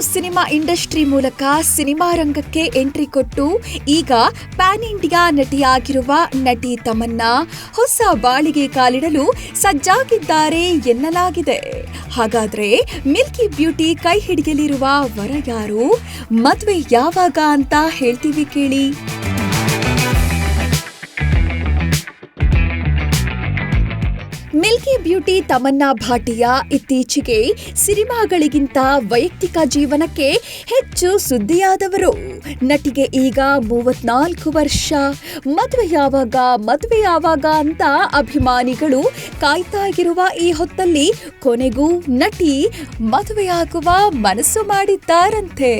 Cinema industry ಮೂಲಕ cinema ರಂಗಕ್ಕೆ entry ಕೊಟ್ಟು ಈಗ ಪ್ಯಾನ್ ಇಂಡಿಯಾ ನಟಿಯಾಗಿರುವ ನಟಿ ತಮನ್ನಾ ಹೊಸ ಬಾಳಿಗೆ ಕಾಲಿಡಲು ಸಜ್ಜಾಗಿದ್ದಾರೆ ಎನ್ನಲಾಗಿದೆ. ಹಾಗಾದ್ರೆ ಮಿಲ್ಕಿ ಬ್ಯೂಟಿ ಕೈ ಹಿಡಿಯಲಿರುವ ವರ ಯಾರು? ಮದುವೆ ಯಾವಾಗ ಅಂತ ಹೇಳ್ತೀವಿ ಕೇಳಿ. ಮಿಲ್ಕಿ ಬ್ಯೂಟಿ ತಮನ್ನಾ ಭಾಟಿಯಾ ಇತ್ತೀಚೆಗೆ ಸಿನಿಮಾಗಳಿಗಿಂತ ವೈಯಕ್ತಿಕ ಜೀವನಕ್ಕೆ ಹೆಚ್ಚು ಸುದ್ದಿಯಾದವರು. ನಟಿಗೆ ಈಗ ಮೂವತ್ನಾಲ್ಕು ವರ್ಷ. ಮದುವೆ ಯಾವಾಗ ಮದುವೆ ಯಾವಾಗ ಅಂತ ಅಭಿಮಾನಿಗಳು ಕಾಯ್ತಾ ಇರುವ ಈ ಹೊತ್ತಲ್ಲಿ ಕೊನೆಗೂ ನಟಿ ಮದುವೆಯಾಗುವ ಮನಸ್ಸು ಮಾಡಿದ್ದಾರಂತೆ.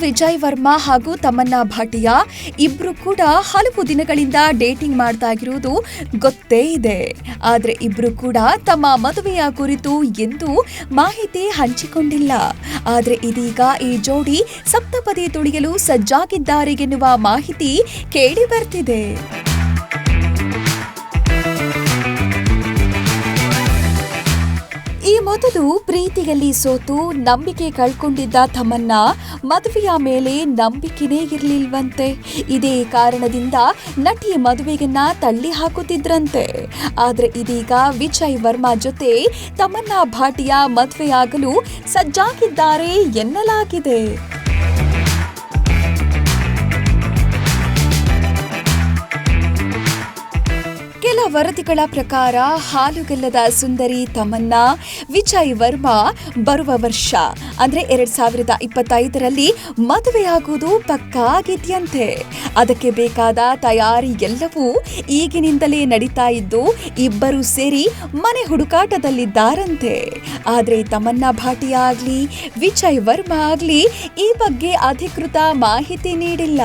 ವಿಜಯ್ ವರ್ಮಾ ಹಾಗೂ ತಮನ್ನಾ ಭಾಟಿಯಾ ಇಬ್ರು ಕೂಡ ಹಲವು ದಿನಗಳಿಂದ ಡೇಟಿಂಗ್ ಮಾಡ್ತಾ ಇರುವುದು ಗೊತ್ತೇ ಇದೆ. ಆದ್ರೆ ಇಬ್ರು ಕೂಡ ತಮ್ಮ ಮದುವೆಯ ಕುರಿತು ಎಂದು ಮಾಹಿತಿ ಹಂಚಿಕೊಂಡಿಲ್ಲ. ಆದ್ರೆ ಇದೀಗ ಈ ಜೋಡಿ ಸಪ್ತಪದಿ ತುಳಿಯಲು ಸಜ್ಜಾಗಿದ್ದಾರೆ ಎನ್ನುವ ಮಾಹಿತಿ ಕೇಳಿ ಬರ್ತಿದೆ. ಈ ಮೊದಲು ಪ್ರೀತಿಯಲ್ಲಿ ಸೋತು ನಂಬಿಕೆ ಕಳ್ಕೊಂಡಿದ್ದ ತಮ್ಮನ್ನ ಮದುವೆಯ ಮೇಲೆ ನಂಬಿಕೆನೇ ಇರಲಿಲ್ವಂತೆ. ಇದೇ ಕಾರಣದಿಂದ ನಟಿ ಮದುವೆಯನ್ನ ತಳ್ಳಿ ಹಾಕುತ್ತಿದ್ರಂತೆ. ಆದ್ರೆ ಇದೀಗ ವಿಜಯ್ ವರ್ಮಾ ಜೊತೆ ತಮ್ಮನ್ನ ಭಾಟಿಯ ಮದುವೆಯಾಗಲು ಸಜ್ಜಾಗಿದ್ದಾರೆ ಎನ್ನಲಾಗಿದೆ. ವರದಿಗಳ ಪ್ರಕಾರ ಹಾಲುಗೆಲ್ಲದ ಸುಂದರಿ ತಮನ್ನಾ, ವಿಜಯ್ ವರ್ಮಾ ಬರುವ ವರ್ಷ. ಅಂದ್ರೆ ಎರಡ್ ಸಾವಿರದ ಇಪ್ಪತ್ತೈದರಲ್ಲಿ ಮದುವೆಯಾಗುವುದು ಪಕ್ಕಾ ಆಗಿದೆಯಂತೆ ಅದಕ್ಕೆ ಬೇಕಾದ ತಯಾರಿ ಎಲ್ಲವೂ ಈಗಿನಿಂದಲೇ ನಡೀತಾ ಇದ್ದು, ಇಬ್ಬರು ಸೇರಿ ಮನೆ ಹುಡುಕಾಟದಲ್ಲಿದ್ದಾರಂತೆ. ಆದ್ರೆ ತಮನ್ನಾ ಭಾಟಿಯಾ ಆಗ್ಲಿ ವಿಜಯ್ ವರ್ಮಾ ಆಗ್ಲಿ ಈ ಬಗ್ಗೆ ಅಧಿಕೃತ ಮಾಹಿತಿ ನೀಡಿಲ್ಲ.